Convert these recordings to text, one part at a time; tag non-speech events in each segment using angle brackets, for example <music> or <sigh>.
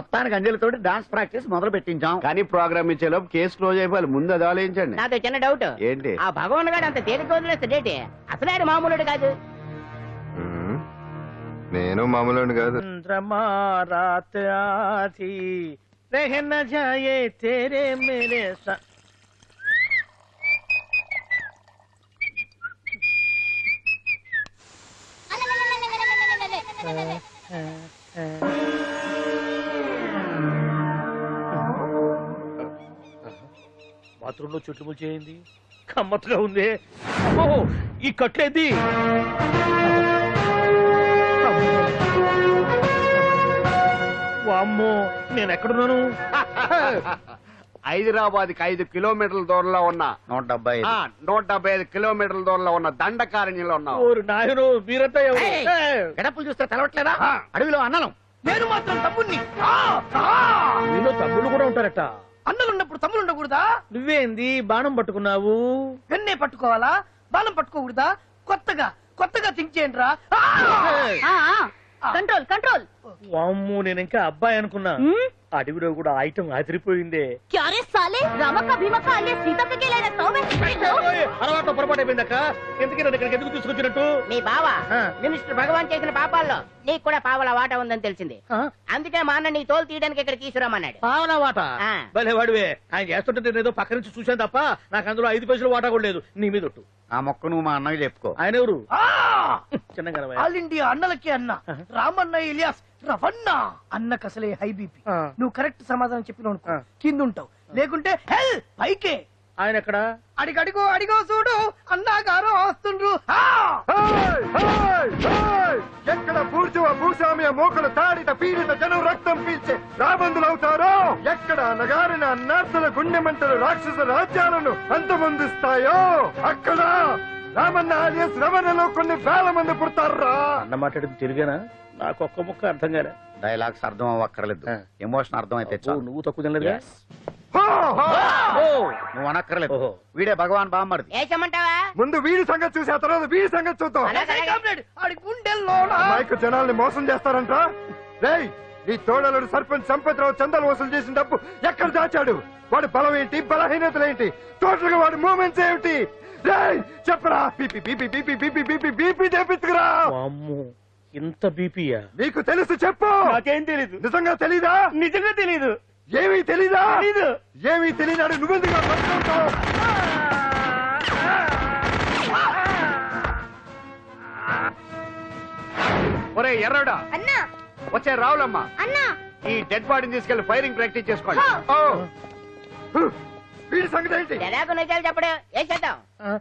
మొత్తానికి అంజలితోటి dance practice మొదలు పెట్టించాం కానీ ప్రోగ్రామ్ ఇచ్చేలోపు కేసు క్లోజ్ అయిపోయి ముందు అది ఆలోచించండి. నాకు చిన్న డౌట్ ఏంటి? ఆ భగవాన్ గారు అంత తేలిక వదిలేస్తాడేటి అసలే మామూలు మామూలుడు కాదు. నేను మామూలు కాదు. Uh, uh, uh. బాత్రూంలో చుట్లు ముచ్చేయింది కమ్మత్తుగా ఉంది అమ్మో ఈ కట్లేది వామ్మో నేను ఎక్కడున్నాను హైదరాబాద్కి ఐదు కిలోమీటర్ల దూరంలో ఉన్న నూట డెబ్బై. ఆ, నూట డెబ్బై ఐదు కిలోమీటర్ల దూరంలో ఉన్న దండకారణ్యంలో ఉన్నావు ఓరు నాయను మీరంతా ఎవరు? ఏయ్! గడపలు చూస్తే తెలవట్లేదా అడవిలో అన్నలం నేను మాత్రం తమ్ముణ్ణి ఆ! ఆ! మీలో తమ్ముళ్ళు కూడా ఉంటారట అన్నలున్నప్పుడు తమ్ములు ఉండకూడదా? నువ్వేంది? బాణం పట్టుకున్నావు. వెన్నే పట్టుకోవాలా? బాణం పట్టుకోకూడదా? కొత్తగా కొత్తగా థింక్ చేయండి రా కంట్రోల్ కంట్రోల్. వామ్ము నేను ఇంకా అబ్బాయి అనుకున్నా. అడవిలో కూడా ఐటమ్ అదిరిపోయిందే. భీమక అనే అలవాటు పొరపాటు అయిపోయిందక్క. ఇక్కడికి ఎందుకు తీసుకొచ్చినట్టు? మీ బావ మినిస్టర్ భగవాన్ చేసిన పాపాల్లో నీకు కూడా పావల వాటా ఉందని తెలిసింది. అందుకే మా అన్న నీ తోలు తీయడానికి ఇక్కడ తీసుకురామన్నాడు పావల వాటా? ఆ. భలే వాడివే. ఆయన చేస్తుంటే నేను పక్క నుంచి చూశాను తప్ప నాకు అందులో ఐదు పైసలు వాటా కూడా లేదు. నీ మీద ఆ మొక్క నువ్వు మా అన్నయ్య చెప్పుకో. ఆయన ఎవరు? చిన్నగా ఆల్ ఇండియా అన్నలకి అన్న. రామన్న ఇలియాస్ రవన్న. అన్న కసలే హై బీపీ. నువ్వు కరెక్ట్ సమాధానం చెప్పిన కింద ఉంటావు లేకుంటే హెల్ పైకే. ఆయన ఎక్కడ? అడిగడిగో అడిగో చూడు. అన్నాగారు వస్తుండ్రు ఆ! ఎక్కడ పూర్చువ భూస్వామ్య మోకల తాడిత పీడిత జనం రక్తం పీల్చే రాబందులవుతారో ఎక్కడ నగారిన నర్సుల గుండె మంటలు రాక్షస రాజ్యాలను అంతమొందిస్తాయో? అక్కడ రామన్న ఆలియస్ రమణలో కొన్ని వేల మంది పుడతారా? అన్న మాట్లాడింది తెలుగేనా? నాకు ఒక్క ముక్క అర్థం కాలే. డైలాగ్స్ అర్థం అవ్వక్కర్లేదు. ఎమోషన్ అర్థం అయితే నువ్వు తక్కువ. ఓ, నువ్వు అనక్కర్లేదు. వీడే భగవాన్ ఏచమంటావా ముందు వీడి సంగతి చూసి ఆ తర్వాత వీడి సంగతి చూద్దాం. జనాల్ని మోసం చేస్తారంట రేయ్ నీ తోడలుడు సర్పంచ్ సంపత్రావు చందాలు వసూలు చేసిన డబ్బు ఎక్కడ దాచాడు? వాడి బలం ఏంటి? బలహీనతలు ఏంటి? టోటల్గా వాడి మూమెంట్స్ ఏమిటి? రేయ్ చెప్పరా. BP BP BP BP BP BP తెప్పించుకురా. వామ్మో, ఇంత బీపీయా నీకు తెలుసు చెప్పు. నాకేం తెలీదు. నిజంగా తెలీదా? నిజంగా తెలీదు. ఏమీ తెలీదా? తెలీదు. ఏమీ తెలియనాడు నువ్వెందుకు? ఒరే ఎర్రడా? అన్నా. వచ్చే రావులమ్మా. అన్నా. ఈ డెడ్ బాడీని తీసుకెళ్ళి ఫైరింగ్ ప్రాక్టీస్ చేసుకోండి. ఓ. హు. వీడి సంగతి ఏంటి? ఎలాగో నిజాలు చెప్పడు. ఏం చేద్దాం?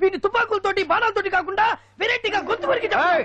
వీటి తుపాకులతోటి బాణాలతోటి కాకుండా వెరైటీగా గొంతు వరకు ఏయ్!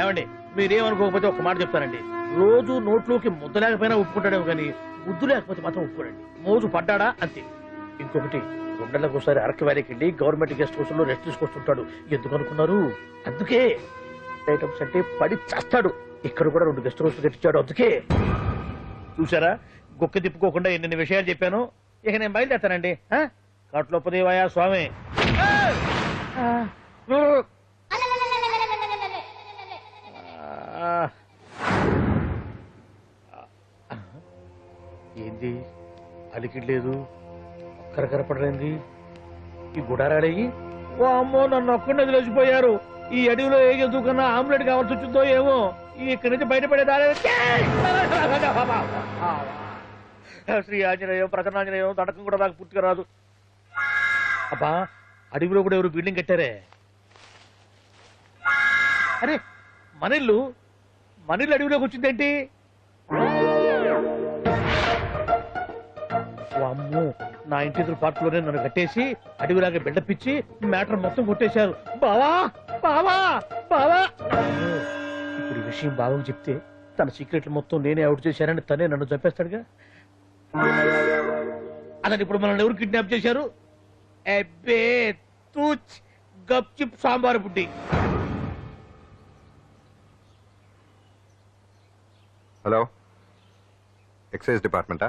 ఏమండి మీరేమనుకోకపోతే ఒక మాట చెప్తానండి. రోజు నోట్లోకి ముద్ద లేకపోయినా ఒప్పుకుంటాడేమో కానీ ముద్దు లేకపోతే మాత్రం ఒప్పుకోడండి. మోజు పడ్డాడా? అంతే. ఇంకొకటి రెండేళ్ళకి ఒకసారి అరకు వ్యాలీకి వెళ్ళి గవర్నమెంట్ గెస్ట్ హౌస్లో రెస్ట్ తీసుకొస్తుంటాడు. ఎందుకు అనుకున్నారు? అందుకే. ఐటమ్స్ అంటే పడి చేస్తాడు. ఇక్కడ కూడా రెండు గెస్ట్ హౌస్ కట్టించాడు అందుకే. చూసారా గుక్క తిప్పుకోకుండా ఎన్ని విషయాలు చెప్పాను. ఇక నేను బయలుదేస్తానండి ఆ? కట్లోపదేవాయ స్వామి ఆ. ఏంది అలికిట్లేదు లేదు ఒక్కరు కనపడలేంది ఈ గుడారాడేగి ఓ అమ్మో నన్ను ఒక్కడిని లేచిపోయారు ఈ అడవిలో ఏ జంతువుకన్నా ఆమ్లెట్ కావాల్సి వచ్చిందో ఏమో. ఇక్కడి నుంచి బయటపడే దారి శ్రీ ఆంజనేయం ప్రసన్నాంజనేయం తడకం కూడా నాకు పూర్తిగా రాదు. అబ్బా అడవిలో కూడా ఎవరు బిల్డింగ్ కట్టారే? అరే మనిల్లు మనిల్లు అడవిలోకి వచ్చిందేంటి? వామ్మో. నా ఇంటి ఎదురు పార్ట్లోనే నన్ను కట్టేసి అడవిలాగా బిడ్డపిచ్చి మ్యాటర్ మొత్తం కొట్టేశారు. బావా! బావా! బావా! అమ్మో, ఇప్పుడు ఈ విషయం బావకు చెప్తే తన సీక్రెట్లు మొత్తం నేనే అవుట్ చేశానని తనే నన్ను చంపేస్తాడుగా? అతను ఇప్పుడు మనల్ని ఎవరు కిడ్నాప్ చేశారు? అబ్బే తూచ్ గప్చిప్ సాంబార్ బుడ్డి హలో. ఎక్సైజ్ డిపార్ట్మెంటా?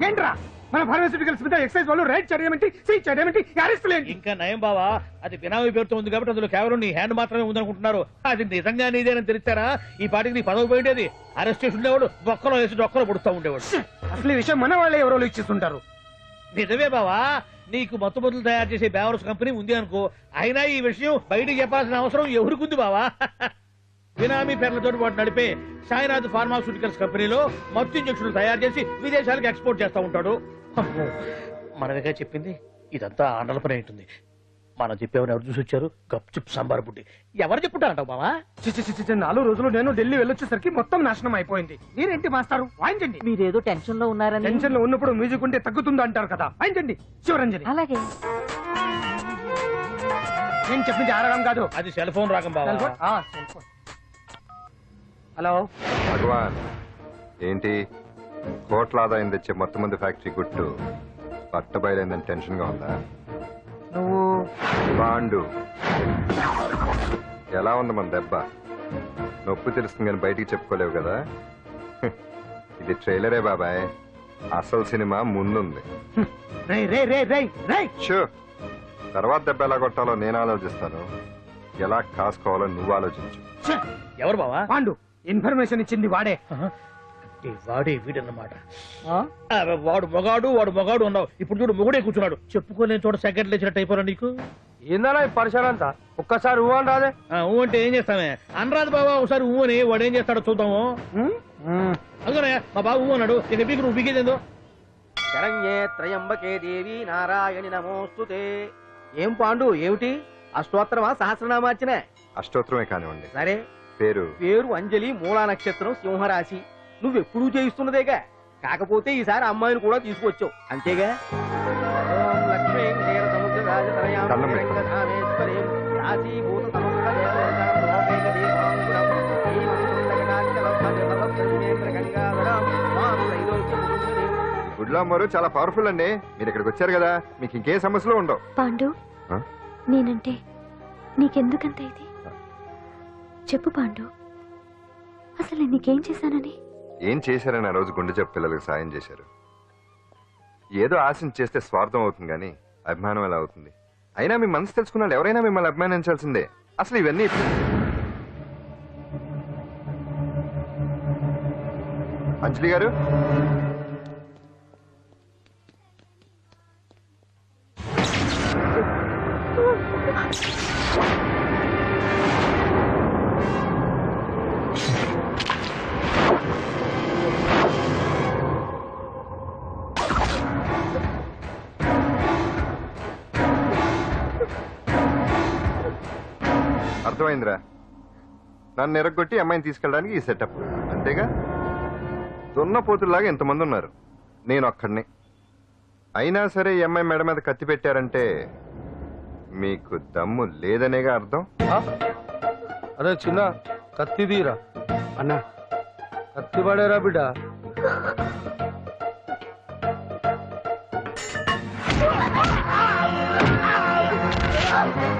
ఏంట్రా? మన ఫార్మాసిటికల్స్ మీద ఎక్సైజ్ వాళ్ళు రైడ్ చేయడమేంటి సీజ్ చేయడమేంటి అరెస్ట్ లేంటి ఇంకా నయం బావా అది బినామీ పేరుతో ఉంది కాబట్టి అందులో కేవలం నీ హ్యాండ్ మాత్రమే ఉందనుకుంటున్నారు. అది నిజంగా నీదేనని తెలిస్తారా ఈ పాటికి నీ పదవి పోయిండేది అరెస్ట్ చేసి ఉండేవాడు బొక్కలో వేసి డొక్కలో పుడుతూ ఉండేవాడు. అసలు ఈ విషయం మన వాళ్ళే ఎవరో ఇచ్చేస్తుంటారు? నిజమే బావా నీకు మత్తు మందులు తయారు చేసే బేవర్స్ కంపెనీ ఉంది అనుకో. అయినా ఈ విషయం బయటికి చెప్పాల్సిన అవసరం ఎవరికుంది బావా? <laughs> బినామీ పేర్లతో వాడు నడిపే సాయినాథ్ ఫార్మాస్యూటికల్స్ కంపెనీలో మత్తు ఇంజక్షన్లు తయారు చేసి విదేశాలకు ఎక్స్పోర్ట్ చేస్తా ఉంటాడు. మనమేగా చెప్పింది ఇదంతా ఆండల పని ఉంటుంది. మనం చెప్పేవని ఎవరు చూసి వచ్చారు? గప్ చిప్ సాంబార్ బుడ్డి. ఎవరు చెప్పుంటారంటావు బావా? చిచి చిచి చిచి, నాలుగు రోజులు నేను ఢిల్లీ వెళ్ళొచ్చేసరికి మొత్తం నాశనం అయిపోయింది. మీరేంటి మాస్టారు? వాయించండి మీరేదో టెన్షన్లో ఉన్నారని. టెన్షన్లో ఉన్నప్పుడు మ్యూజిక్ ఉంటే తగ్గుతుంది అంటారు కదా. వాయించండి శివరంజని. అలాగే. నేను చెప్పింది ఆడడం కాదు. అది సెల్ ఫోన్ రాకం బావా. Cell phone? హలో. భగవాన్ ఏంటి? కోట్ల ఆదాయం తెచ్చే మొత్తం మంది ఫ్యాక్టరీ గుట్టు పట్టబయలైందని టెన్షన్గా ఉందా? నువ్వు బాండు. ఎలా ఉంది మన దెబ్బ? నొప్పి తెలుస్తుంది కానీ బయటికి చెప్పుకోలేవు కదా. <laughs> ఇది ట్రైలరే బాబాయ్. అసలు సినిమా ముందుంది. రే రే రే రే రే షూ తర్వాత దెబ్బ ఎలా కొట్టాలో నేను ఆలోచిస్తాను. ఎలా కాసుకోవాలో నువ్వు ఆలోచించు. ఎవరు బావా? పాండు ఇన్ఫర్మేషన్ ఇచ్చింది వాడే. అంటే వాడే వీడన్నమాట. ఆ, వాడు మొగాడు వాడు మొగాడు ఉన్నావు ఇప్పుడు చూడు మొగుడే కూర్చున్నాడు. చెప్పుకోలేని చోట సెకండ్ లేచినట్టు అయిపోరా నీకు? ఏందన్నా ఈ పరిసరం అంతా? ఒక్కసారి ఊ అని రాదే? ఆ, ఊ అంటే ఏం చేస్తామే? అనరాదు బాబా ఒకసారి ఊ అని వాడు ఏం చేస్తాడో చూద్దాము. అందుకనే మా బాబు ఊ అన్నాడు. ఇక బీకు నువ్వు బీకేదేందో శరణ్యే త్రయంబకే దేవి నారాయణి నమోస్తుతే. ఏం పాండు ఏమిటి? అష్టోత్తరమా సహస్రనామార్చన అష్టోత్తరమే కానివ్వండి. సరే పేరు పేరు అంజలి మూలా నక్షత్రం సింహరాశి నువ్వెప్పుడూ చేయిస్తున్నదేగా కాకపోతే ఈసారి అమ్మాయిని కూడా తీసుకొచ్చావు అంతేగా దండం పెట్టు. గుడ్లో అమ్మవారు చాలా పవర్ఫుల్ అండి మీరు ఇక్కడికి వచ్చారు కదా మీకు ఇంకేం సమస్యలు ఉండవు పాండు ఆ? నేనంటే నీకెందుకంత ఇది చెప్పు పాండు. అసలు నీకేం చేశానని? ఏం చేశారని ఆ రోజు గుండె చెప్పు పిల్లలకు సాయం చేశారు. ఏదో ఆశించి చేస్తే స్వార్థం అవుతుంది కానీ అభిమానం ఎలా అవుతుంది? అయినా మీ మనసు తెలుసుకున్నాడు ఎవరైనా మిమ్మల్ని అభిమానించాల్సిందే. అసలు ఇవన్నీ అంజలి గారు? అర్థమైందిరా. నన్ను ఎరగొట్టి అమ్మాయిని తీసుకెళ్ళడానికి ఈ సెటప్ అంతేగా? దున్నపోతుల్లాగా ఎంతమంది ఉన్నారు. నేను ఒక్కడిని అయినా సరే ఈ అమ్మాయి మెడ మీద కత్తి పెట్టారంటే మీకు దమ్ము లేదనేగా అర్థం? అరే చిన్న కత్తి తీరా? అన్నా. కత్తి పడేరా బిడ్డ. రండి